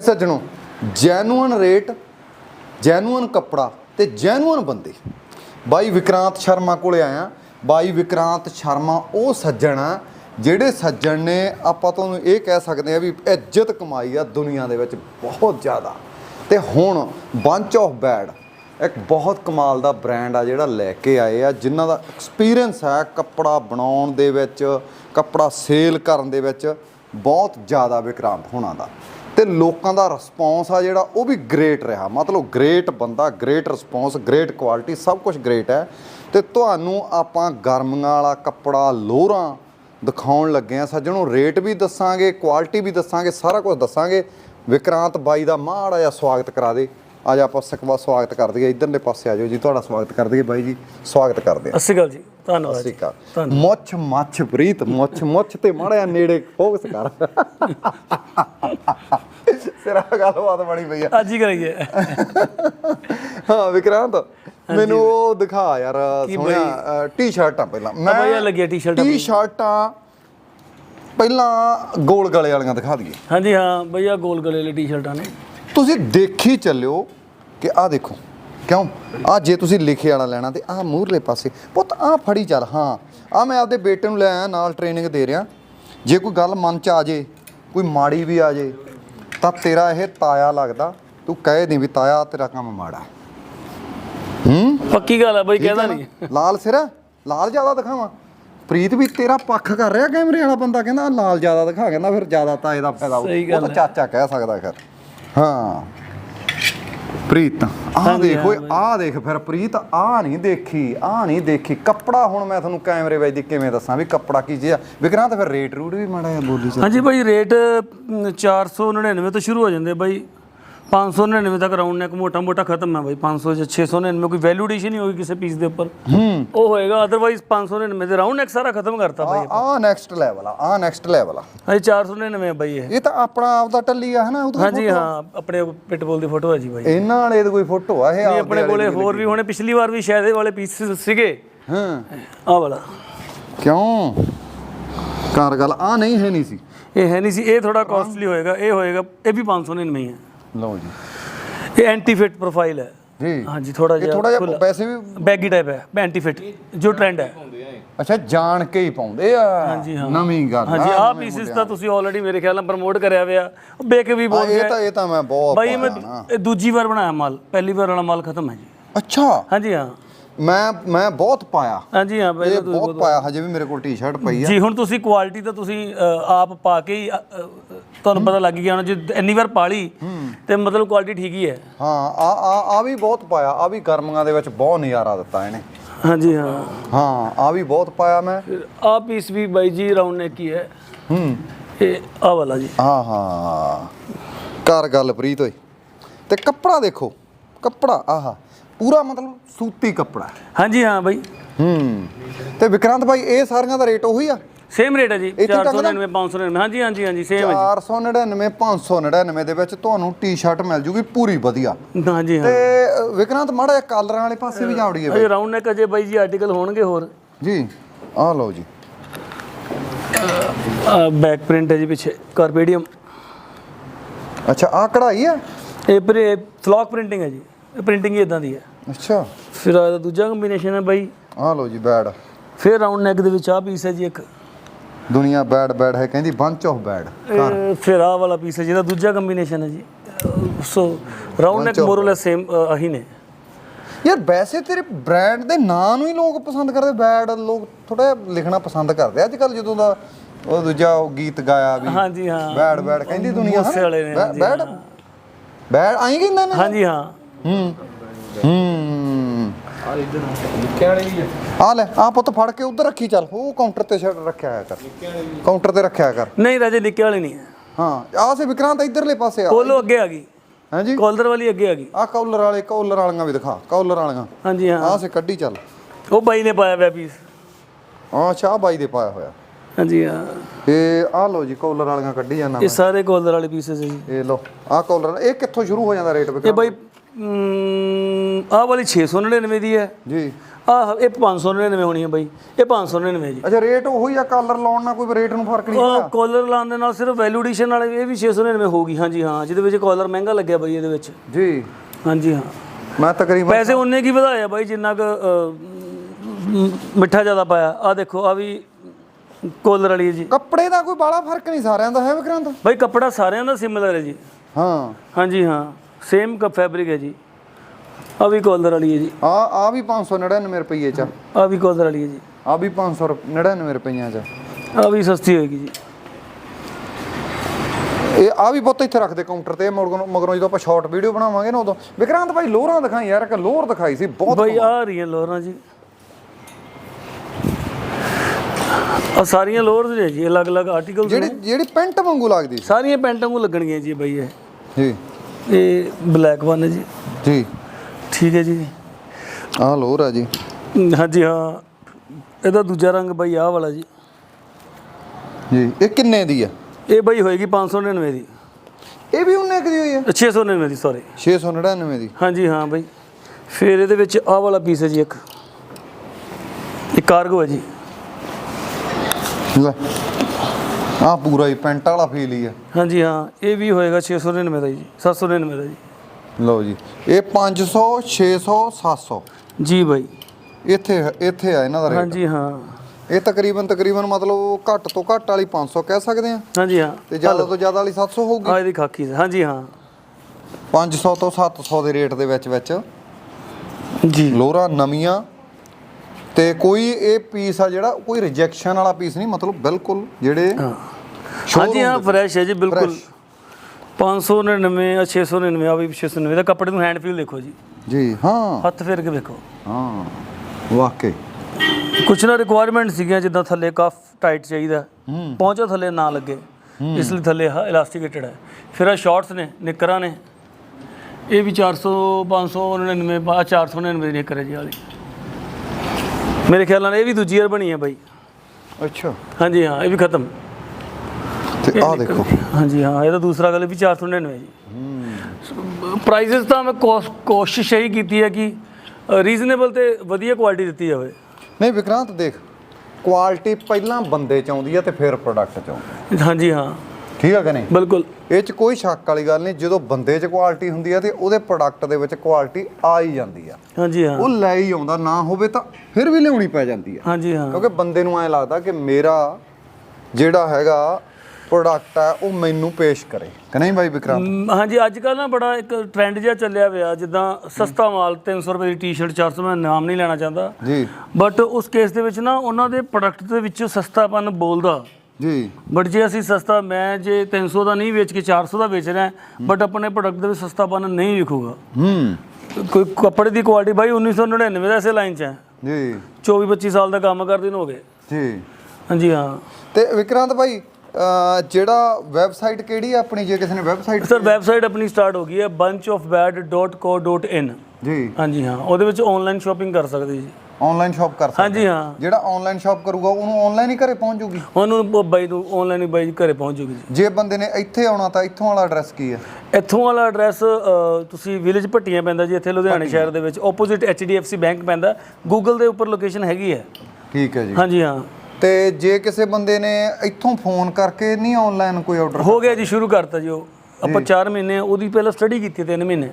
ਸੱਜਣੋ genuine rate genuine ਕੱਪੜਾ ਤੇ ਜੈਨੂਅਨ ਬੰਦੇ। ਬਾਈ ਵਿਕਰਾਂਤ ਸ਼ਰਮਾ ਕੋਲੇ ਆਇਆ। ਬਾਈ ਵਿਕਰਾਂਤ ਸ਼ਰਮਾ, ਉਹ ਸੱਜਣ ਆ, ਜਿਹੜੇ ਸੱਜਣ ਨੇ ਆਪਾਂ ਤੁਹਾਨੂੰ ਇਹ ਕਹਿ ਸਕਦੇ ਆ ਵੀ ਇੱਜ਼ਤ ਕਮਾਈ ਆ ਦੁਨੀਆ ਦੇ ਵਿੱਚ ਬਹੁਤ ਜ਼ਿਆਦਾ। ਤੇ ਹੁਣ ਬੰਚ ਆਫ ਬੈਡ ਇੱਕ ਬਹੁਤ ਕਮਾਲ ਦਾ ਬ੍ਰਾਂਡ ਆ ਜਿਹੜਾ ਲੈ ਕੇ ਆਏ ਆ, ਜਿਨ੍ਹਾਂ ਦਾ ਐਕਸਪੀਰੀਅੰਸ ਹੈ ਕੱਪੜਾ ਬਣਾਉਣ ਦੇ ਵਿੱਚ, ਕੱਪੜਾ ਸੇਲ ਕਰਨ ਦੇ ਵਿੱਚ ਬਹੁਤ ਜ਼ਿਆਦਾ ਵਿਕਰਾਂਤ ਹੋਣਾ ਦਾ। ਤੇ ਲੋਕਾਂ ਦਾ ਰਿਸਪੌਂਸ ਆ ਜਿਹੜਾ ਉਹ ਵੀ ਗ੍ਰੇਟ ਰਿਹਾ। ਮਤਲਬ ਗ੍ਰੇਟ ਬੰਦਾ ਗ੍ਰੇਟ ਰਿਸਪੌਂਸ ਗ੍ਰੇਟ ਕੁਆਲਿਟੀ ਸਭ ਕੁਝ ਗ੍ਰੇਟ ਹੈ। ਤੇ ਤੁਹਾਨੂੰ ਆਪਾਂ ਗਰਮੀਆਂ ਵਾਲਾ ਕੱਪੜਾ ਲੋਰਾਂ ਦਿਖਾਉਣ ਲੱਗੇ ਆ ਸੱਜਣੋ ਰੇਟ ਵੀ ਦੱਸਾਂਗੇ ਕੁਆਲਿਟੀ ਵੀ ਦੱਸਾਂਗੇ ਸਾਰਾ ਕੁਝ ਦੱਸਾਂਗੇ। ਵਿਕਰਾਂਤ ਬਾਈ ਦਾ ਮਾੜਾ ਜਿਹਾ ਸਵਾਗਤ ਕਰਾ ਦੇ। ਅੱਜ ਆਪਾਂ ਸਕਵਾ ਸਵਾਗਤ ਕਰ ਦਈਏ। ਇਧਰਲੇ ਪਾਸੇ ਆ ਜਾਓ ਜੀ ਤੁਹਾਡਾ ਸਵਾਗਤ ਕਰ ਦਈਏ ਬਾਈ ਜੀ। ਸਵਾਗਤ ਕਰਦੇ ਆ ਸਤਿ ਸ਼੍ਰੀ ਅਕਾਲ ਜੀ। ਧੰਨਵਾਦ ਸਤਿ ਸ਼੍ਰੀ ਅਕਾਲ। ਮੁੱਛ ਮੱਛ ਪ੍ਰੀਤ ਮੁੱਛ ਮੁੱਛ ਤੇ ਮਾੜਾ ਨੇੜੇ ਫੋਕਸ ਕਰ। ਸਿਰਾ ਗੱਲਬਾਤ ਬਣੀ ਪਈ ਆ। ਅੱਜ ਹੀ ਕਰਾਈਏ। ਹਾਂ ਵਿਕਰਾਂਤ ਮੈਨੂੰ ਉਹ ਦਿਖਾ ਯਾਰ ਸੋਹਣਿਆ ਟੀ-ਸ਼ਰਟਾਂ ਪਹਿਲਾਂ। ਮੈਂ ਆਹ ਲੱਗੀਆਂ ਟੀ-ਸ਼ਰਟਾਂ। ਟੀ-ਸ਼ਰਟਾਂ ਪਹਿਲਾਂ ਗੋਲ ਗਲੇ ਵਾਲੀਆਂ ਦਿਖਾ ਦਈਏ। ਹਾਂਜੀ ਹਾਂ ਭਈਆ ਗੋਲ ਗਲੇ ਵਾਲੀ ਟੀ-ਸ਼ਰਟਾਂ ਨੇ। ਤੁਸੀਂ ਦੇਖੀ ਚੱਲਿਓ ਕਿ ਆਹ ਦੇਖੋ ਕਿਉਂ? ਆ ਜੇ ਤੁਸੀਂ ਲਿਖੇ ਵਾਲਾ ਲੈਣਾ ਤੇ ਆਹ ਮੂਹਰਲੇ ਪਾਸੇ ਪੁੱਤ ਆਹ ਫੜੀ ਚੱਲ ਹਾਂ। ਆ ਮੈਂ ਆਪਦੇ ਬੇਟੇ ਨੂੰ ਲੈ ਆਇਆ ਨਾਲ ਟ੍ਰੇਨਿੰਗ ਦੇ ਰਿਹਾ। ਜੇ ਕੋਈ ਗੱਲ ਮਨ ਚ ਆ ਜੇ ਕੋਈ ਮਾੜੀ ਵੀ ਆ ਜੇ ਤਾਂ ਤੇਰਾ ਇਹ ਤਾਇਆ ਲੱਗਦਾ ਤੂੰ ਕਹੇ ਨਹੀਂ ਵੀ ਤਾਇਆ ਤੇਰਾ ਕੰਮ ਮਾੜਾ ਹੂੰ ਪੱਕੀ ਗੱਲ ਆ ਬਈ ਕਹਿੰਦਾ? ਨਹੀਂ ਲਾਲ ਸਿਰ? ਲਾਲ ਜ਼ਿਆਦਾ ਦਿਖਾਵਾਂ ਪ੍ਰੀਤ ਵੀ ਤੇਰਾ ਪੱਖ ਕਰ ਰਿਹਾ ਕੈਮਰੇ ਵਾਲਾ ਬੰਦਾ ਕਹਿੰਦਾ ਲਾਲ ਜ਼ਿਆਦਾ ਦਿਖਾ ਕਹਿੰਦਾ ਫਿਰ ਜ਼ਿਆਦਾ ਤਾਂ ਇਹਦਾ ਫਾਇਦਾ ਉਹ ਤਾਂ। ਚਾਚਾ ਕਹਿ ਸਕਦਾ ਫਿਰ ਹਾਂ ਪ੍ਰੀਤ। ਆਹ ਦੇਖ ਆਹ ਦੇਖ ਫਿਰ ਪ੍ਰੀਤ ਆਹ ਨਹੀਂ ਦੇਖੀ ਆਹ ਨਹੀਂ ਦੇਖੀ। ਕੱਪੜਾ ਹੁਣ ਮੈਂ ਤੁਹਾਨੂੰ ਕੈਮਰੇ ਵਿੱਚ ਦੀ ਕਿਵੇਂ ਦੱਸਾਂ ਵੀ ਕੱਪੜਾ ਕੀ ਜਿਹਾ। ਵਿਕਰਾਂ ਤਾਂ ਫਿਰ ਰੇਟ ਰੂਟ ਵੀ ਮਾੜਾ ਜਿਹਾ ਬੋਲੀ ਚ ਹਾਂਜੀ ਭਾਈ ਰੇਟ ਅਮ, 499 ਤੋਂ ਸ਼ੁਰੂ ਹੋ ਜਾਂਦੇ ਬਾਈ। 599 ਤੱਕ ਰਾਉਂਡ ਨੈਕ ਮੋਟਾ ਮੋਟਾ ਖਤਮ ਹੈ ਬਾਈ 500 ਜਾਂ 699 ਕੋਈ ਵੈਲਿਊ ਐਡੀਸ਼ਨ ਨਹੀਂ ਹੋਈ ਕਿਸੇ ਪੀਸ ਦੇ ਉੱਪਰ ਉਹ ਹੋਏਗਾ ਅਦਰਵਾਈਜ਼ 599 ਦੇ ਰਾਉਂਡ ਨੈਕ ਸਾਰਾ ਖਤਮ ਕਰਤਾ ਬਾਈ ਆਹ ਨੈਕਸਟ ਲੈਵਲ ਆ ਆਹ ਨੈਕਸਟ ਲੈਵਲ ਆ ਹਾਂਜੀ 499 ਹੈ ਬਾਈ ਇਹ ਇਹ ਤਾਂ ਆਪਣਾ ਆਪਦਾ ਟੱਲੀ ਆ ਹਨਾ ਉਹ ਤਾਂ ਹਾਂਜੀ ਹਾਂ ਆਪਣੇ ਪਿਟਬੁਲ ਦੀ ਫੋਟੋ ਹੈ ਜੀ ਬਾਈ ਇਹਨਾਂ ਵਾਲੇ ਦੀ ਕੋਈ ਫੋਟੋ ਆ ਇਹ ਆਪਣੇ ਕੋਲੇ ਹੋਰ ਵੀ ਹੋਣੇ ਪਿਛਲੀ ਵਾਰ ਵੀ ਸ਼ਾਇਦ ਇਹ ਵਾਲੇ ਪੀਸ ਸੀਗੇ ਹਾਂ ਆਹ ਵਾਲਾ ਕਿਉਂ ਕਾਰ ਗੱਲ ਆ ਨਹੀਂ ਹੈ ਨਹੀਂ ਸੀ ਇਹ ਹੈ ਨਹੀਂ ਸੀ ਇਹ ਥੋੜਾ ਕਾਸਟਲੀ ਹੋਏਗਾ ਇਹ ਹੋਏਗਾ ਇਹ ਵੀ 599 ਹੀ ਹੈ ਲਓ ਜੀ। ਇਹ ਐਂਟੀ ਫਿਟ ਪ੍ਰੋਫਾਈਲ ਹੈ। ਜੀ। ਹਾਂਜੀ ਥੋੜਾ ਇਹ ਜਿਹਾ ਥੋੜਾ ਜਿਹਾ ਪੈਸੇ ਵੀ ਬੈਗੀ ਟਾਈਪ ਹੈ ਐਂਟੀ ਫਿਟ ਜੋ ਟ੍ਰੈਂਡ ਹੈ। ਅੱਛਾ ਜਾਣ ਕੇ ਹੀ ਪਾਉਂਦੇ ਆ। ਹਾਂਜੀ, ਹਾਂ। ਨਵੀਂ ਗੱਲ ਆ, ਹਾਂਜੀ ਆਹ ਨਵੇਂ ਪੀਸਿਸ ਮੁੰਡਿਆਂ ਤਾਂ ਤੁਸੀਂ ਆਲਰੇਡੀ ਮੇਰੇ ਖਿਆਲ ਨਾਲ ਪ੍ਰਮੋਟ ਕਰਿਆ ਹੋਇਆ ਉਹ ਬੇਕ ਵੀ ਆ, ਬਹੁਤ ਇਹ ਗਿਆ। ਤਾਂ ਇਹ ਤਾਂ ਮੈਂ ਬਹੁਤ ਬਾਈ ਮੈਂ ਪਾਇਆ ਨਾ। ਇਹ ਦੂਜੀ ਵਾਰ ਬਣਾਇਆ ਮਾਲ। ਪਹਿਲੀ ਵਾਰ ਵਾਲਾ ਮਾਲ ਖਤਮ ਹੈ ਜੀ। ਅੱਛਾ। ਹਾਂਜੀ ਹਾਂ। ਮੈਂ ਮੈਂ ਬਹੁਤ ਪਾਇਆ। ਹਾਂਜੀ ਹਾਂ ਇਹ ਪਹਿਲਾਂ ਬਹੁਤ ਪਾਇਆ ਹਜੇ ਵੀ ਮੇਰੇ ਕੋਲ ਟੀ-ਸ਼ਰਟ ਪਈ ਆ। ਜੀ ਹੁਣ ਤੁਸੀਂ ਕੁਆਲਿਟੀ ਤਾਂ ਤੁਸੀਂ ਅ, ਆਪ ਪਾ ਕੇ ਹੀ ਅ, ਅ, ਤੁਹਾਨੂੰ ਪਤਾ ਲੱਗ ਗਿਆ ਹੋਣਾ ਜੇ ਇੰਨੀ ਵਾਰ ਪਾਲੀ ਤੇ ਮਤਲਬ ਕੁਆਲਿਟੀ ਠੀਕ ਹੀ ਹੈ। ਹਾਂ ਆ ਆ ਆ ਵੀ ਬਹੁਤ ਪਾਇਆ ਆ ਵੀ ਗਰਮੀਆਂ ਦੇ ਵਿੱਚ ਬਹੁਤ ਨਜ਼ਾਰਾ ਦਿੱਤਾ ਇਹਨੇ। ਹਾਂਜੀ ਹਾਂ। ਹਾਂ ਆ ਵੀ ਬਹੁਤ ਪਾਇਆ ਮੈਂ। ਆਹ ਪੀਸ ਵੀ ਬਾਈ ਜੀ ਰਾਉਂਡ ਨੈਕ ਹੀ ਹੈ। ਹੂੰ। ਇਹ ਆਹ ਵਾਲਾ ਜੀ। ਹਾਂ ਹਾਂ। ਕਰ ਗੱਲ ਪ੍ਰੀਤ ਓਏ। ਤੇ ਕੱਪੜਾ ਦੇਖੋ ਕੱਪੜਾ ਆਹਾ। ਪੂਰਾ ਮਤਲਬ ਸੂਤੀ ਕੱਪੜਾ ਹਾਂਜੀ ਹਾਂ ਬਾਈ। ਹੂੰ। ਤੇ ਵਿਕਰਾਂਤ ਭਾਈ ਇਹ ਸਾਰੀਆਂ ਦਾ ਰੇਟ ਉਹੀ ਆ? ਸੇਮ ਰੇਟ ਹੈ ਜੀ ਇੱਥੇ ਤੱਕ ਦਾ? 499 599 ਹਾਂਜੀ ਹਾਂਜੀ ਹਾਂਜੀ ਸੇਮ ਹੈ 499 599 ਦੇ ਵਿੱਚ ਤੁਹਾਨੂੰ ਟੀ-ਸ਼ਰਟ ਮਿਲ ਜੂਗੀ ਪੂਰੀ ਵਧੀਆ। ਹਾਂਜੀ ਹਾਂ। ਤੇ ਵਿਕਰਾਂਤ ਮਾੜਾ ਜਿਹਾ ਕਾਲਰਾਂ ਵਾਲੇ ਪਾਸੇ ਵੀ ਜਾਵੜੀਏ ਬਾਈ। ਰਾਉਂਡ ਨੈਕ ਅਜੇ ਬਾਈ ਜੀ ਆਰਟੀਕਲ ਹੋਣਗੇ ਹੋਰ। ਜੀ ਆਹ ਲਓ ਜੀ। ਬੈਕ ਪ੍ਰਿੰਟ ਹੈ ਜੀ ਪਿੱਛੇ ਕਾਰਪੇਡੀਅਮ ਅੱਛਾ ਆਹ ਕਢਾਈ ਆ ਇਹ ਪਰ ਫਲੌਕ ਪ੍ਰਿੰਟਿੰਗ ਹੈ ਜੀ ਇਹ ਪ੍ਰਿੰਟਿੰਗ ਹੀ ਇਦਾਂ ਦੀ ਹੈ। ਅੱਛਾ। ਫਿਰ ਇਹਦਾ ਦੂਜਾ ਕੰਬੀਨੇਸ਼ਨ ਹੈ ਬਾਈ। ਆਹ ਲਓ ਜੀ ਬੈਡ ਫਿਰ ਰਾਉਂਡ ਨੈਕ ਦੇ ਵਿੱਚ ਆਹ ਪੀਸ ਹੈ ਜੀ ਇੱਕ। ਦੁਨੀਆ ਬੈਡ ਬੈਡ ਹੈ ਕਹਿੰਦੀ ਬੰਚ ਆਫ ਬੈਡ ਫਿਰ ਆਹ ਵਾਲਾ ਪੀਸ ਹੈ ਜਿਹਦਾ ਦੂਜਾ ਕੰਬੀਨੇਸ਼ਨ ਹੈ ਜੀ। ਸੋ ਰਾਉਂਡ ਨੈਕ ਮੋਰਲੈਸ ਸੇਮ ਆਹੀ ਨੇ। ਯਾਰ ਵੈਸੇ ਤੇਰੇ ਬ੍ਰਾਂਡ ਦੇ ਨਾਂ ਨੂੰ ਹੀ ਲੋਕ ਪਸੰਦ ਕਰਦੇ ਬੈਡ ਲੋਕ ਥੋੜਾ ਲਿਖਣਾ ਪਸੰਦ ਕਰਦੇ। ਅੱਜ ਕੱਲ ਜਦੋਂ ਦਾ ਉਹ ਦੂਜਾ ਉਹ ਗੀਤ ਗਾਇਆ ਵੀ ਹਾਂਜੀ ਹਾਂ। ਬੈਡ ਬੈਡ ਕਹਿੰਦੀ ਦੁਨੀਆ ਮੂਸੇ ਵਾਲੇ ਨੇ, ਬੈਡ ਬੈਡ ਆਈ ਕਹਿੰਦਾ ਨੇ। ਹਾਂਜੀ ਹੂੰ। ਹੂੰ। ਆ। ਲੈ ਆ ਪੁੱਤ ਫੜ ਕੇ ਉਧਰ ਰੱਖੀ ਚੱਲ। ਉਹ ਕਾਊਂਟਰ ਤੇ ਛੱਡ ਰੱਖਿਆ ਹੋਇਆ ਕਰ। ਕਾਊਂਟਰ ਤੇ ਰੱਖਿਆ ਕਰ। ਨਹੀਂ ਰਾਜੇ ਨਿੱਕੇ ਵਾਲੀ ਨਹੀਂ ਹੈ। ਹਾਂ ਆ ਸੇ ਵਿਕਰਾਂਤ ਇਧਰਲੇ ਪਾਸੇ ਆ। ਕੋਲੋ ਅੱਗੇ ਆ ਗਈ। ਹਾਂਜੀ? ਕਾਲਰ ਵਾਲੀ ਅੱਗੇ ਆ ਗਈ। ਆ ਕੌਲਰ ਵਾਲੇ ਕੌਲਰ ਵਾਲੀਆਂ ਵੀ ਦਿਖਾ ਕੌਲਰ ਵਾਲੀਆਂ। ਹਾਂਜੀ ਹਾਂ। ਆ ਸੇ ਕੱਢੀ ਚੱਲ। ਉਹ ਬਾਈ ਨੇ ਪਾਇਆ ਹੋਇਆ ਪੀਸ ਆ ਚਾਹ ਬਾਈ ਦੇ ਪਾਇਆ ਹੋਇਆ। ਹਾਂਜੀ ਹਾਂ। ਇਹ ਆ ਲਓ ਜੀ ਕੌਲਰ ਵਾਲੀਆਂ ਕੱਢੀ ਜਾਂਦਾ ਇਹ ਸਾਰੇ ਕਾਲਰ ਵਾਲੇ ਪੀਸਸ ਹੈ ਜੀ। ਇਹ ਲਓ ਆ ਕੌਲਰ ਇਹ ਕਿੱਥੋਂ ਸ਼ੁਰੂ ਹੋ ਜਾਂਦਾ ਰੇਟ ਇਹ ਵਿਕਰਾਂਤ? ਬਾਈ ਆਹ ਵਾਲੀ 699 ਦੀ ਹੈ। ਜੀ। ਆਹ ਇਹ 599 ਹੋਣੀ ਹੈ ਬਾਈ। ਇਹ 599 ਜੀ। ਅੱਛਾ ਰੇਟ ਉਹੀ ਆ ਕਲਰ ਲਾਉਣ ਨਾਲ ਕੋਈ ਰੇਟ ਨੂੰ ਫ਼ਰਕ ਨਹੀਂ ਉਹ ਕਾਲਰ ਲਾਉਣ ਦੇ ਨਾਲ ਸਿਰਫ ਵੈਲਿਊ ਐਡੀਸ਼ਨ ਵਾਲੇ ਇਹ ਵੀ 699 ਹੋਊਗੀ ਹਾਂਜੀ ਹਾਂ ਜਿਹਦੇ ਵਿੱਚ ਕਾਲਰ ਮਹਿੰਗਾ ਲੱਗਿਆ ਬਾਈ ਇਹਦੇ ਵਿੱਚ। ਜੀ। ਹਾਂਜੀ ਹਾਂ। ਮੈਂ ਤਕਰੀਬਨ ਪੈਸੇ ਉਹਨੇ ਕੀ ਵਧਾਇਆ ਬਾਈ ਜਿੰਨਾ ਕੁ ਅਹ, ਮਿੱਠਾ ਜ਼ਿਆਦਾ ਪਾਇਆ। ਆ ਦੇਖੋ ਆ ਵੀ ਕਾਲਰ ਵਾਲੀ ਹੈ ਜੀ। ਕੱਪੜੇ ਦਾ ਕੋਈ ਬਾਲਾ ਫ਼ਰਕ ਨਹੀਂ ਸਾਰਿਆਂ ਦਾ ਹੈ ਵਿਕਰਾਂਤ ਬਾਈ ਕੱਪੜਾ ਸਾਰਿਆਂ ਦਾ ਸਿਮਿਲਰ ਹੈ ਜੀ। ਹਾਂ। ਹਾਂਜੀ ਹਾਂ। ਸੇਮ ਕ ਫੈਬਰਿਕ ਹੈ ਜੀ। ਆ ਵੀ ਕਾਲਰ ਵਾਲੀ ਹੈ ਜੀ। ਆ ਆ ਵੀ 599 ਰੁਪਏ ਚ ਆ। ਵੀ ਕਾਲਰ ਵਾਲੀ ਹੈ ਜੀ। ਆ ਵੀ 599 ਰੁਪਈਆਂ ਚ ਆ। ਵੀ ਸਸਤੀ ਹੋਏਗੀ ਜੀ। ਇਹ ਆ ਵੀ ਬਹੁਤ ਇੱਥੇ ਰੱਖਦੇ ਕਾਊਂਟਰ ਤੇ ਮਗਰੋਂ ਮਗਰੋਂ ਜਦੋਂ ਆਪਾਂ ਸ਼ਾਰਟ ਵੀਡੀਓ ਬਣਾਵਾਂਗੇ ਨਾ ਉਦੋਂ। ਵਿਕਰਾਂਤ ਭਾਈ ਲੋਹਰਾਂ ਦਿਖਾਈ ਯਾਰ ਇੱਕ ਲੋਹਰ ਦਿਖਾਈ ਸੀ ਬਹੁਤ ਬਾਈ ਆ ਰਹੀਆਂ ਲੋਰਾਂ ਜੀ। ਆ ਸਾਰੀਆਂ ਲੋਰਸ ਨੇ ਜੀ ਅਲੱਗ-ਅਲੱਗ ਆਰਟੀਕਲਸ ਜਿਹੜੀ ਜਿਹੜੀ ਪੈਂਟ ਵਾਂਗੂ ਲੱਗਦੀ ਸੀ। ਸਾਰੀਆਂ ਪੈਂਟਾਂ ਨੂੰ ਲੱਗਣਗੀਆਂ ਜੀ ਬਾਈ ਇਹ। ਜੀ। ਇਹ ਬਲੈਕ ਵਨ ਹੈ ਜੀ। ਜੀ। ਠੀਕ ਹੈ ਜੀ। ਆ ਲੋਹਰ ਆ ਜੀ। ਹਾਂਜੀ ਹਾਂ। ਇਹਦਾ ਦੂਜਾ ਰੰਗ ਬਾਈ ਆਹ ਵਾਲਾ ਜੀ। ਜੀ ਇਹ ਕਿੰਨੇ ਦੀ ਆ? ਇਹ ਬਾਈ ਹੋਏਗੀ 599 ਦੀ। ਇਹ ਵੀ ਉਹਨੇ ਕਦੀ ਹੋਈ ਆ? 699 ਦੀ ਸੌਰੀ 699 ਦੀ। ਹਾਂਜੀ ਹਾਂ ਬਾਈ। ਫਿਰ ਇਹਦੇ ਵਿੱਚ ਆਹ ਵਾਲਾ ਪੀਸ ਹੈ ਜੀ ਇੱਕ। ਇਹ ਕਾਰਗੋ ਹੈ ਜੀ। ਲੈ। ਆ ਪੂਰਾ ਹੀ ਪੈਂਟ ਵਾਲਾ ਫੀਲ ਹੀ ਆ। ਹਾਂਜੀ ਹਾਂ ਇਹ ਵੀ ਹੋਏਗਾ 699 ਦਾ ਜੀ 799 ਦਾ ਜੀ। ਲਓ ਜੀ ਇਹ 500 600 700 ਜੀ ਬਾਈ। ਇੱਥੇ ਇੱਥੇ ਆ ਇਹਨਾਂ ਦਾ ਰੇਟ ਹਾਂਜੀ ਹਾਂ। ਇਹ ਤਕਰੀਬਨ ਤਕਰੀਬਨ ਮਤਲਬ ਘੱਟ ਤੋਂ ਘੱਟ ਵਾਲੀ 500 ਕਹਿ ਸਕਦੇ ਆ? ਹਾਂਜੀ ਹਾਂ। ਤੇ ਜ਼ਿਆਦਾ ਤੋਂ ਜ਼ਿਆਦਾ ਵਾਲੀ 700 ਹੋਊਗੀ? ਆ ਇਹਦੀ ਖਾਕੀ ਹਾਂਜੀ ਹਾਂ। 500 ਤੋਂ 700 ਦੇ ਰੇਟ ਦੇ ਵਿੱਚ ਵਿੱਚ। ਜੀ। ਲੋਰਾ ਨਵੀਆਂ ਤੇ ਕੋਈ ਇਹ ਪੀਸ ਆ ਜਿਹੜਾ ਕੋਈ ਰਿਜੈਕਸ਼ਨ ਵਾਲਾ ਪੀਸ ਨਹੀਂ ਮਤਲਬ ਬਿਲਕੁਲ ਜਿਹੜੇ ਹਾਂਜੀ ਹਾਂ ਫਰੈਸ਼ ਹੈ ਜੀ ਬਿਲਕੁਲ। Fresh। 599 ਆ 699 ਆ ਵੀ 699 ਦਾ ਕੱਪੜੇ ਨੂੰ ਹੈਂਡ ਫੀਲ ਦੇਖੋ ਜੀ। ਜੀ ਹਾਂ। ਹੱਥ ਫੇਰ ਕੇ ਵੇਖੋ। ਹਾਂ ਵਾਕਈ। ਕੁਛ ਨਾ ਰਿਕੁਆਇਰਮੈਂਟ ਸੀਗੀਆਂ ਜਿੱਦਾਂ ਥੱਲੇ ਕਫ ਟਾਈਟ ਚਾਹੀਦਾ। ਪਹੁੰਚੋ ਥੱਲੇ ਨਾ ਲੱਗੇ। ਇਸ ਲਈ ਥੱਲੇ ਇਲਾਸਟੀਕੇਟਡ ਹੈ। ਫਿਰ ਆ ਸ਼ਾਰਟਸ ਨੇ ਨਿੱਕਰਾਂ ਨੇ। ਇਹ ਵੀ 400 599 ਬਾ 499 ਦੀ ਨਿੱਕਰ ਜੀ ਵਾਲੀ। ਮੇਰੇ ਖਿਆਲ ਨਾਲ ਇਹ ਵੀ ਦੂਜੀ ਵਾਰ ਬਣੀ ਹੈ ਬਾਈ। ਅੱਛਾ। ਹਾਂਜੀ ਹਾਂ ਇਹ ਵੀ ਖਤਮ। ਤੇ ਆਹ ਦੇਖੋ। ਹਾਂਜੀ ਹਾਂ ਇਹਦਾ ਦੂਸਰਾ ਗੱਲ ਵੀ 499 ਜੀ। ਪ੍ਰਾਈਸਸ ਤਾਂ ਮੈਂ ਕੋਸ- ਕੋਸ਼ਿਸ਼ ਇਹੀ ਕੀਤੀ ਹੈ ਕਿ ਰੀਜ਼ਨੇਬਲ ਤੇ ਵਧੀਆ ਕੁਆਲਿਟੀ ਦਿੱਤੀ ਜਾਵੇ। ਨਹੀਂ ਵਿਕਰਾਂਤ ਦੇਖ ਕੁਆਲਿਟੀ ਪਹਿਲਾਂ ਬੰਦੇ ਚ ਆਉਂਦੀ ਆ ਤੇ ਫਿਰ ਪ੍ਰੋਡਕਟ ਚ ਆਉਂਦਾ ਹਾਂਜੀ ਹਾਂ। ਠੀਕ ਆ ਕਿ ਨਹੀਂ? ਬਿਲਕੁਲ। ਇਹ ਚ ਕੋਈ ਸ਼ੱਕ ਵਾਲੀ ਗੱਲ ਨਹੀਂ ਜਦੋਂ ਬੰਦੇ ਚ ਕੁਆਲਿਟੀ ਹੁੰਦੀ ਆ ਤੇ ਉਹਦੇ ਪ੍ਰੋਡਕਟ ਦੇ ਵਿੱਚ ਕੁਆਲਿਟੀ ਆ ਹੀ ਜਾਂਦੀ ਆ। ਹਾਂਜੀ ਹਾਂ। ਉਹ ਲੈ ਹੀ ਆਉਂਦਾ ਨਾ ਹੋਵੇ ਤਾਂ ਫਿਰ ਵੀ ਲਿਆਉਣੀ ਪੈ ਜਾਂਦੀ ਆ। ਹਾਂਜੀ ਹਾਂ। ਕਿਉਂਕਿ ਬੰਦੇ ਨੂੰ ਐ ਲੱਗਦਾ ਕਿ ਮੇਰਾ ਜਿਹੜਾ ਹੈਗਾ ਪ੍ਰੋਡਕਟ ਆ ਉਹ ਮੈਨੂੰ ਪੇਸ਼ ਕਰੇ। ਕਿ ਨਹੀਂ ਬਾਈ ਵਿਕਰਾਂਤ? ਮ, ਹਾਂਜੀ ਅੱਜ ਕੱਲ ਨਾ ਬੜਾ ਇੱਕ ਟ੍ਰੈਂਡ ਜਿਹਾ ਚੱਲਿਆ ਹੋਇਆ ਜਿੱਦਾਂ ਸਸਤਾ ਮਾਲ 300 ਰੁਪਏ ਦੀ ਟੀ-ਸ਼ਰਟ 400 ਮੈਂ ਨਾਮ ਨਹੀਂ ਲੈਣਾ ਚਾਹੁੰਦਾ। ਜੀ। ਬਟ ਉਸ ਕੇਸ ਦੇ ਵਿੱਚ ਨਾ ਉਹਨਾਂ ਦੇ ਪ੍ਰੋਡਕਟ ਦੇ ਵਿੱਚ ਸਸਤਾਪਨ ਬੋਲਦਾ। ਜੀ। ਬਟ ਜੇ ਅਸੀਂ ਸਸਤਾ ਮੈਂ ਜੇ 300 ਦਾ ਨਹੀਂ ਵੇਚ ਕੇ 400 ਦਾ ਵੇਚ ਰਿਹਾ ਬਟ ਆਪਣੇ ਪ੍ਰੋਡਕਟ ਦੇ ਵਿੱਚ ਸਸਤਾਪਨ ਨਹੀਂ ਵਿਖੂਗਾ ਹੂੰ। ਕੋਈ ਕੱਪੜੇ ਦੀ ਕੁਆਲਿਟੀ ਬਾਈ 1999 ਦਾ ਇਸੇ ਲਾਈਨ 'ਚ ਹੈ। ਜੀ। 24 25 ਸਾਲ ਦਾ ਕੰਮ ਕਰਦੇ ਨੂੰ ਹੋ ਗਏ। ਜੀ। ਹਾਂਜੀ ਹਾਂ। ਤੇ ਵਿਕਰਾਂਤ ਭਾਈ ਜਿਹੜਾ ਵੈਬਸਾਈਟ ਕਿਹੜੀ ਆ ਆਪਣੀ ਜੇ ਕਿਸੇ ਨੇ ਵੈਬਸਾਈਟ ਸਰ ਵੈਬਸਾਈਟ ਆਪਣੀ ਸਟਾਰਟ ਹੋ ਗਈ ਹੈ bunchofbad.co.in ਜੀ। ਹਾਂਜੀ ਹਾਂ। ਉਹਦੇ ਵਿੱਚ ਆਨਲਾਈਨ ਸ਼ਾਪਿੰਗ ਕਰ ਸਕਦੇ ਜੀ। ਆਨਲਾਈਨ ਸ਼ਾਪ ਕਰ ਸਕਦਾ। ਹਾਂਜੀ ਹਾਂ। ਜਿਹੜਾ ਆਨਲਾਈਨ ਸ਼ਾਪ ਕਰੂਗਾ ਉਹਨੂੰ ਆਨਲਾਈਨ ਹੀ ਘਰੇ ਪਹੁੰਚ ਜੂਗੀ। ਉਹਨੂੰ ਉਹ ਬਾਈ ਨੂੰ ਆਨਲਾਈਨ ਹੀ ਬਾਈ ਘਰੇ ਪਹੁੰਚ ਜੂਗੀ ਜੀ। ਜੇ ਬੰਦੇ ਨੇ ਇੱਥੇ ਆਉਣਾ ਤਾਂ ਇੱਥੋਂ ਵਾਲਾ ਐਡਰੈਸ ਕੀ ਹੈ? ਇੱਥੋਂ ਵਾਲਾ ਐਡਰੈਸ ਤੁਸੀਂ ਵਿਲੇਜ ਭੱਟੀਆਂ ਪੈਂਦਾ ਜੀ ਇੱਥੇ ਲੁਧਿਆਣੇ ਸ਼ਹਿਰ ਦੇ ਵਿੱਚ। ਆਪੋਜ਼ਿਟ HDFC ਬੈਂਕ ਪੈਂਦਾ। ਗੂਗਲ ਦੇ ਉੱਪਰ ਲੋਕੇਸ਼ਨ ਹੈਗੀ ਹੈ। ਠੀਕ ਹੈ ਜੀ। ਹਾਂਜੀ ਹਾਂ। ਤੇ ਜੇ ਕਿਸੇ ਬੰਦੇ ਨੇ ਇੱਥੋਂ ਫੋਨ ਕਰਕੇ ਨਹੀਂ ਆਨਲਾਈਨ ਕੋਈ ਆਰਡਰ ਹੋ ਗਿਆ ਜੀ ਸ਼ੁਰੂ ਕਰਤਾ ਜੀ ਉਹ। ਆਪਾਂ 4 ਮਹੀਨੇ ਉਹਦੀ ਪਹਿਲਾਂ ਸਟੱਡੀ ਕੀਤੀ 3 ਮਹੀਨੇ।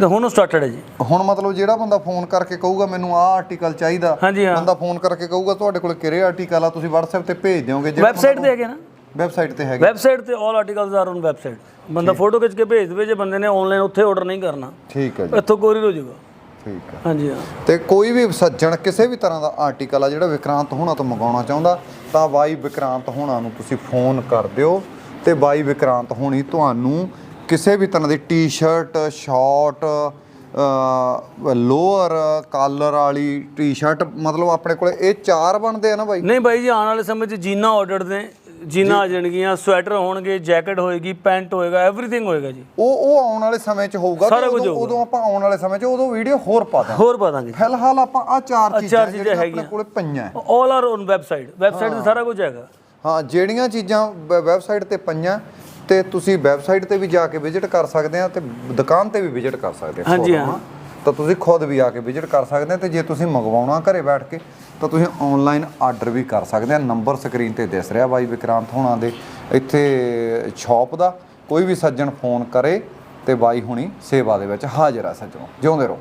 ਤੇ ਹੁਣ ਸਟਾਰਟਡ ਹੈ ਜੀ। ਹੁਣ ਮਤਲਬ ਜਿਹੜਾ ਬੰਦਾ ਫੋਨ ਕਰਕੇ ਕਹੂਗਾ ਮੈਨੂੰ ਆਹ ਆਰਟੀਕਲ ਚਾਹੀਦਾ ਹਾਂਜੀ ਹਾਂ। ਬੰਦਾ ਫੋਨ ਕਰਕੇ ਕਹੂਗਾ ਤੁਹਾਡੇ ਕੋਲ ਕਿਹੜੇ ਆਰਟੀਕਲ ਆ ਤੁਸੀਂ WhatsApp ਤੇ ਭੇਜ ਦਿਓਗੇ ਵੈਬਸਾਈਟ ਤੇ ਹੈਗੇ ਨਾ। ਵੈਬਸਾਈਟ ਤੇ ਹੈਗੇ। ਵੈਬਸਾਈਟ ਤੇ all articles are on website ਬੰਦਾ ਫੋਟੋ ਖਿੱਚ ਕੇ ਭੇਜ ਦੇਵੇ ਜੇ ਬੰਦੇ ਨੇ ਆਨਲਾਈਨ ਉੱਥੇ ਆਰਡਰ ਨਹੀਂ ਕਰਨਾ। ਠੀਕ ਹੈ ਜੀ। ਇੱਥੋਂ ਕੋਰੀਅਰ ਹੋ ਜਾਊਗਾ। ਠੀਕ ਹੈ। ਹਾਂਜੀ ਹਾਂ। ਤੇ ਕੋਈ ਵੀ ਸੱਜਣ ਕਿਸੇ ਵੀ ਤਰ੍ਹਾਂ ਦਾ ਆਰਟੀਕਲ ਆ ਜਿਹੜਾ ਵਿਕਰਾਂਤ ਹੋਣਾ ਤੋਂ ਮੰਗਾਉਣਾ ਚਾਹੁੰਦਾ ਤਾਂ ਬਾਈ ਵਿਕਰਾਂਤ ਹੋਣਾ ਨੂੰ ਤੁਸੀਂ ਫੋਨ ਕਰ ਦਿਓ ਤੇ ਬਾਈ ਵਿਕਰਾਂਤ ਹੋਣੀ ਤੁਹਾਨੂੰ ਕਿਸੇ ਵੀ ਤਰ੍ਹਾਂ ਦੀ ਟੀ-ਸ਼ਰਟ ਸ਼ਾਰਟ ਲੋਅਰ ਕਾਲਰ ਵਾਲੀ ਟੀ-ਸ਼ਰਟ ਮਤਲਬ ਆਪਣੇ ਕੋਲੇ ਇਹ ਚਾਰ ਬਣਦੇ ਆ ਨਾ ਬਾਈ? ਨਹੀਂ ਬਾਈ ਜੀ ਆਉਣ ਵਾਲੇ ਸਮੇਂ 'ਚ ਜੀਨਾ ਆਰਡਰਡ ਨੇ ਜੀਨਾ ਆ ਜਾਣਗੀਆਂ ਸਵੈਟਰ ਹੋਣਗੇ ਜੈਕਟ ਹੋਏਗੀ ਪੈਂਟ ਹੋਏਗਾ ਐਵਰੀਥਿੰਗ ਹੋਏਗਾ ਜੀ। ਉਹ ਉਹ ਆਉਣ ਵਾਲੇ ਸਮੇਂ 'ਚ ਹੋਊਗਾ ਸਾਰਾ ਤੇ ਕੁਝ ਉਦੋਂ- ਆਪਾਂ ਆਉਣ ਵਾਲੇ ਸਮੇਂ 'ਚ ਉਦੋਂ ਵੀਡੀਓ ਹੋਰ ਪਾ ਦਾਂਗੇ। ਹੋਰ ਪਾ ਦਾਂਗੇ। ਫਿਲਹਾਲ ਆਪਾਂ ਆ ਚਾਰ ਚੀਜ਼ਾਂ ਜਿਹੜੀਆਂ ਆਪਣੇ। ਕੋਲੇ ਪਈਆਂ। All are on website website ਤੇ ਸਾਰਾ ਕੁਝ ਹੈਗਾ। ਹਾਂ ਜਿਹੜੀਆਂ ਚੀਜ਼ਾਂ ਵੈਬਸਾਈਟ ਤੇ ਪਈਆਂ ਤੇ ਤੁਸੀਂ ਵੈਬਸਾਈਟ ਤੇ ਵੀ ਜਾ ਕੇ ਵਿਜ਼ਿਟ ਕਰ ਸਕਦੇ ਆ ਤੇ ਦੁਕਾਨ ਤੇ ਵੀ ਵਿਜ਼ਿਟ ਕਰ ਸਕਦੇ ਆ ਹਾਂਜੀ, ਫੋਟੋਆਂ। ਤਾਂ। ਤੁਸੀਂ ਖੁਦ ਵੀ ਆ ਕੇ ਵਿਜ਼ਿਟ ਕਰ ਸਕਦੇ ਆ ਤੇ ਜੇ ਤੁਸੀਂ ਮੰਗਵਾਉਣਾ ਘਰੇ ਬੈਠ ਕੇ ਤਾਂ ਤੁਸੀਂ ਆਨਲਾਈਨ ਆਰਡਰ ਵੀ ਕਰ ਸਕਦੇ ਆ। ਨੰਬਰ ਸਕਰੀਨ ਤੇ ਦਿਸ ਰਿਹਾ ਬਾਈ ਵਿਕਰਾਂਤ ਹੋਣਾ ਦੇ। ਇੱਥੇ ਸ਼ਾਪ ਦਾ ਕੋਈ ਵੀ ਸੱਜਣ ਫੋਨ ਕਰੇ ਤੇ ਬਾਈ ਹੁਣੀ ਸੇਵਾ ਦੇ ਵਿੱਚ ਹਾਜ਼ਰ ਆ ਸੱਜਣੋ। ਜਿਉਂਦੇ ਰਹੋ।